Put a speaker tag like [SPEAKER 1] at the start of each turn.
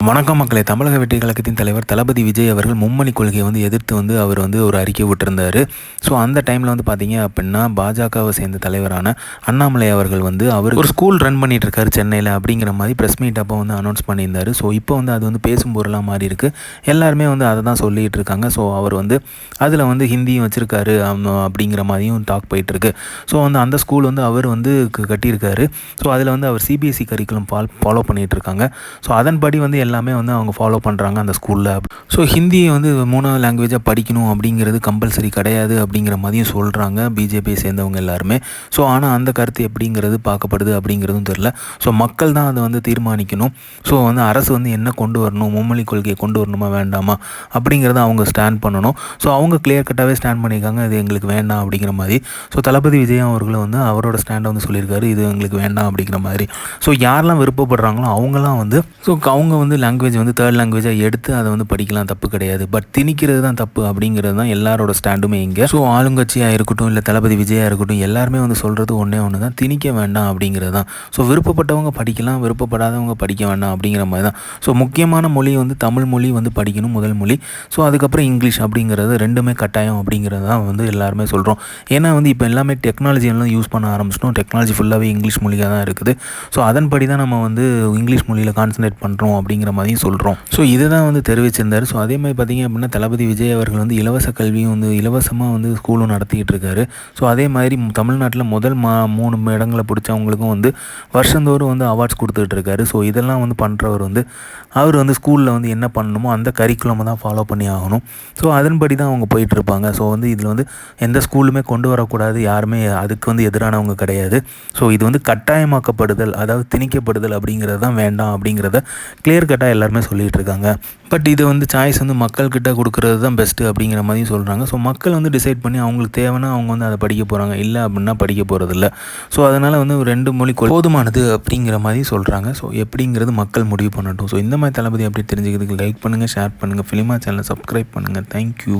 [SPEAKER 1] வணக்கம் மக்களே. தமிழக வெற்றி கழகத்தின் தலைவர் தளபதி விஜய் அவர்கள் மும்மணி கொள்கையை வந்து எதிர்த்து வந்து அவர் வந்து ஒரு அறிக்கை விட்டுருந்தார். ஸோ அந்த டைமில் வந்து பார்த்தீங்க அப்படின்னா பாஜகவை சேர்ந்த தலைவரான அண்ணாமலை அவர்கள் வந்து அவர் ஒரு ஸ்கூல் ரன் பண்ணிட்டு இருக்காரு சென்னையில் அப்படிங்கிற மாதிரி ப்ரெஸ் மீட் அப்போ வந்து அனௌன்ஸ் பண்ணியிருந்தார். ஸோ இப்போ வந்து அது வந்து பேசும் பொருளாக மாறி இருக்குது எல்லாருமே வந்து அதை தான் சொல்லிகிட்டு இருக்காங்க. ஸோ அவர் வந்து அதில் வந்து ஹிந்தியும் வச்சுருக்காரு அப்படிங்கிற மாதிரியும் டாக் போயிட்டுருக்கு. ஸோ வந்து அந்த ஸ்கூல் வந்து அவர் வந்து க- கட்டியிருக்காரு. ஸோ அதில் வந்து அவர் சிபிஎஸ்சி கரிக்குலம் ஃபால் ஃபாலோ பண்ணிகிட்டு இருக்காங்க ஸோ அதன்படி வந்து எல்லாமே வந்து அவங்க ஃபாலோ பண்ணுறாங்க அந்த ஸ்கூலில் ஸோ ஹிந்தியை வந்து மூணாவது லாங்குவேஜாக படிக்கணும் அப்படிங்கிறது கம்பல்சரி கிடையாது அப்படிங்கிற மாதிரியும் சொல்கிறாங்க பிஜேபியை சேர்ந்தவங்க எல்லாருமே. ஸோ ஆனால் அந்த கருத்து எப்படிங்கிறது பார்க்கப்படுது அப்படிங்கிறதும் தெரில ஸோ மக்கள் தான் அதை வந்து தீர்மானிக்கணும். ஸோ வந்து அரசு வந்து என்ன கொண்டு வரணும்? மும்மொழி கொள்கையை கொண்டு வரணுமா வேண்டாமா? அப்படிங்கிறத அவங்க ஸ்டாண்ட் பண்ணணும். ஸோ அவங்க கிளியர் கட்டாகவே ஸ்டாண்ட் பண்ணியிருக்காங்க. இது எங்களுக்கு வேண்டாம் அப்படிங்கிற மாதிரி. ஸோ தளபதி விஜய் அவர்களும் வந்து அவரோட ஸ்டாண்டை வந்து சொல்லியிருக்காரு. இது எங்களுக்கு வேண்டாம் அப்படிங்கிற மாதிரி. ஸோ யாரெல்லாம் விருப்பப்படுறாங்களோ அவங்களாம் வந்து ஸோ அவங்க வந்து லாங்குவேஜ் வந்து தேர்ட் லாங்குவேஜாக எடுத்து அதை வந்து படிக்கலாம் தப்பு கிடையாது. பட் திணிக்கிறது தான் தப்பு அப்படிங்கிறது தான் எல்லாரோட ஸ்டாண்டுமே இங்கே. ஸோ ஆளுங்கட்சியாக இருக்கட்டும் இல்லை தளபதி விஜயாக இருக்கட்டும் எல்லாருமே வந்து சொல்கிறது ஒன்றே ஒன்று தான். திணிக்க வேண்டாம் அப்படிங்கிறது தான். ஸோ விருப்பப்பட்டவங்க படிக்கலாம் விருப்பப்படாதவங்க படிக்க வேண்டாம் அப்படிங்கிற மாதிரி தான். ஸோ முக்கியமான மொழி வந்து தமிழ் மொழி வந்து படிக்கணும் முதல் மொழி. ஸோ அதுக்கப்புறம் இங்கிலீஷ் அப்படிங்கிறது ரெண்டுமே கட்டாயம் அப்படிங்கிறது தான் வந்து எல்லாருமே சொல்கிறோம் ஏன்னா வந்து இப்போ எல்லாமே டெக்னாலஜி எல்லாம் யூஸ் பண்ண ஆரம்பிச்சிட்டோம். டெக்னாலஜி ஃபுல்லாகவே இங்கிலீஷ் மொழியாக தான் இருக்குது. ஸோ அதன்படி தான் நம்ம வந்து இங்கிலீஷ் மொழியில் கான்சன்ட்ரேட் பண்ணுறோம் அப்படிங்கிற மாதிரியும் சொல்கிறோம் ஸோ இதை தான் வந்து தெரிவிச்சிருந்தார் ஸோ அதே மாதிரி பார்த்தீங்க அப்படின்னா தளபதி விஜய் அவர்கள் வந்து இலவச கல்வியும் வந்து இலவசமாக வந்து ஸ்கூலும் நடத்திக்கிட்டு இருக்காரு. ஸோ அதே மாதிரி தமிழ்நாட்டில் முதல் மா மூணு இடங்களை பிடிச்சவங்களுக்கும் வந்து வருஷந்தோறும் வந்து அவார்ட்ஸ் கொடுத்துட்டு இருக்காரு. ஸோ இதெல்லாம் வந்து பண்ணுறவர் வந்து அவர் வந்து ஸ்கூலில் வந்து என்ன பண்ணணுமோ அந்த கரிக்குலமை தான் ஃபாலோ பண்ணி ஆகணும். ஸோ அதன்படி தான் அவங்க போயிட்டுருப்பாங்க ஸோ வந்து இதில் வந்து எந்த ஸ்கூலுமே கொண்டு வரக்கூடாது. யாருமே அதுக்கு வந்து எதிரானவங்க கிடையாது. ஸோ இது வந்து கட்டாயமாக்கப்படுதல் அதாவது திணிக்கப்படுதல் அப்படிங்கிறது தான் வேண்டாம் அப்படிங்கிறத கிளியர் கட்டாக எல்லாருமே சொல்லிகிட்டு இருக்காங்க பட் இது வந்து சாய்ஸ் வந்து மக்கள்கிட்ட கொடுக்கறது தான் பெஸ்ட்டு அப்படிங்கிற மாதிரியும் சொல்கிறாங்க ஸோ மக்கள் வந்து டிசைட் பண்ணி அவங்களுக்கு தேவைன்னா அவங்க வந்து அதை படிக்க போகிறாங்க இல்லை அப்படின்னா படிக்க போகிறதில்ல ஸோ அதனால் வந்து ஒரு ரெண்டு மொழி போதுமானது அப்படிங்கிற மாதிரி சொல்கிறாங்க ஸோ எப்படிங்கிறது மக்கள் முடிவு பண்ணட்டும். ஸோ இந்த மாதிரி தளபதி அப்படி தெரிஞ்சுக்கிறதுக்கு லைக் பண்ணுங்கள் ஷேர் பண்ணுங்கள் ஃபிலிமா சேனலை சப்ஸ்கிரைப் பண்ணுங்கள் தேங்க்யூ